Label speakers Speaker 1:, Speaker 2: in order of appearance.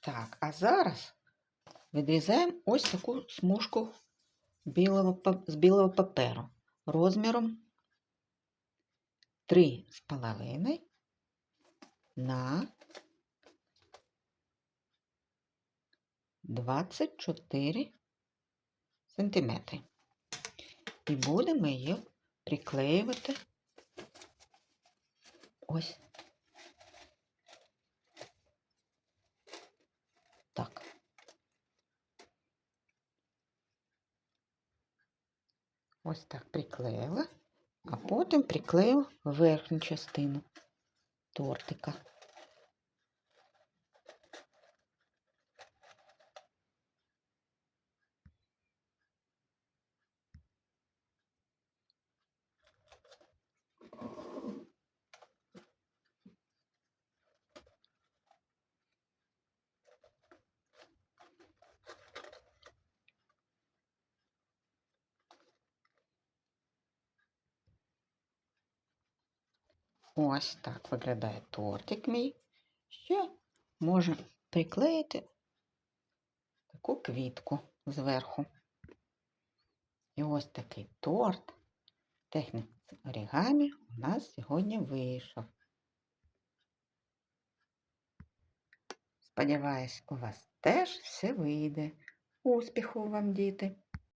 Speaker 1: Так, а зараз відрізаємо ось таку смужку білого, з білого паперу розміром 3,5 на 24 сантиметри. І будемо її приклеювати ось так. Ось так приклеїла, а потім приклею верхню частину тортика. Ось так виглядає тортик мій. Ще можна приклеїти таку квітку зверху. І ось такий торт техніки орігамі у нас сьогодні вийшов. Сподіваюсь, у вас теж все вийде. Успіху вам, діти!